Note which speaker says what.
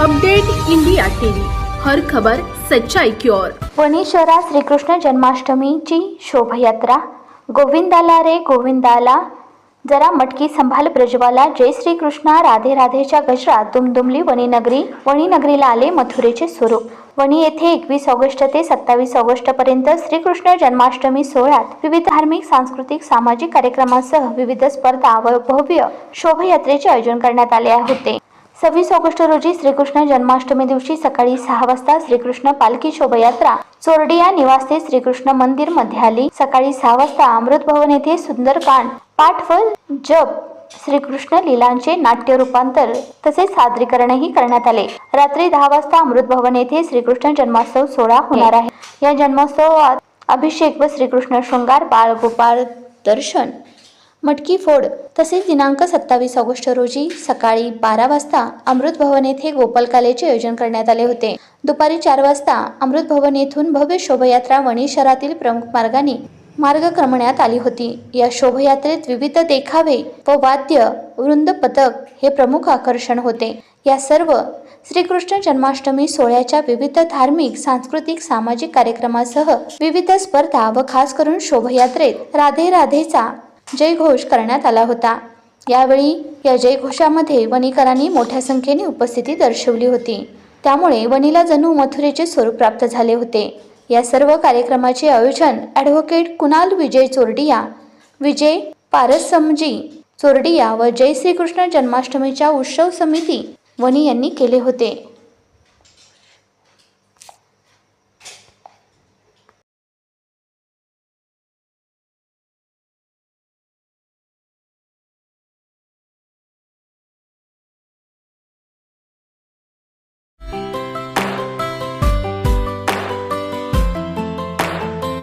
Speaker 1: Update India TV. हर खबर सच्चाई की ओर.
Speaker 2: वणी शहरात श्रीकृष्ण जन्माष्टमीची शोभायात्रा. गोविंदाला रे गोविंदाला. जरा मटकी संभाल प्रज्वाला जय श्रीकृष्णा. राधे राधेच्या गजरात दुमदुमली वणीनगरी. वणीनगरीला आले मथुरेचे स्वरूप. वणी येथे एकवीस ऑगस्ट ते सत्तावीस ऑगस्ट पर्यंत श्रीकृष्ण जन्माष्टमी सोहळ्यात विविध धार्मिक सांस्कृतिक सामाजिक कार्यक्रमांसह विविध स्पर्धा व भव्य शोभायात्रेचे आयोजन करण्यात आले होते. सव्वीस ऑगस्ट रोजी श्रीकृष्ण जन्माष्टमी दिवशी सकाळी सहा वाजता श्रीकृष्ण पालखी शोभायात्रा चोरडिया निवासी श्रीकृष्ण मंदिरमध्ये आली. सकाळी सहा वाजता अमृत भवन येथे सुंदरकांड पाठ व जप श्रीकृष्ण लीलांचे नाट्य रूपांतर तसेच सादरीकरणही करण्यात आले. रात्री दहा वाजता अमृत भवन येथे श्रीकृष्ण जन्मोत्सव सोहळा होणार आहे. या जन्मोत्सवात अभिषेक व श्रीकृष्ण शृंगार बाळगोपाळ दर्शन मटकी फोड तसेच दिनांक सत्तावीस ऑगस्ट रोजी सकाळी बारा वाजता अमृत भवन येथे गोपालकालेचे आयोजन करण्यात आले होते. दुपारी चार वाजता अमृत भवन येथून भव्य शोभायात्रा वणी शहरातील प्रमुख मार्गाने मार्गक्रमण्यात आली होती. या शोभायात्रेत विविध देखावे व वाद्य वृंद पथक हे प्रमुख आकर्षण होते. या सर्व श्रीकृष्ण जन्माष्टमी सोहळ्याच्या विविध धार्मिक सांस्कृतिक सामाजिक कार्यक्रमासह विविध स्पर्धा व खास करून शोभायात्रेत राधे राधेचा जयघोष करण्यात आला होता. यावेळी या जयघोषामध्ये वणीकरांनी मोठ्या संख्येने उपस्थिती दर्शवली होती. त्यामुळे वणीला जणू मथुरेचे स्वरूप प्राप्त झाले होते. या सर्व कार्यक्रमाचे आयोजन ॲडव्होकेट कुणाल विजय चोरडिया विजय पारसमजी चोरडिया व जय श्रीकृष्ण जन्माष्टमीच्या उत्सव समिती वणी यांनी केले होते.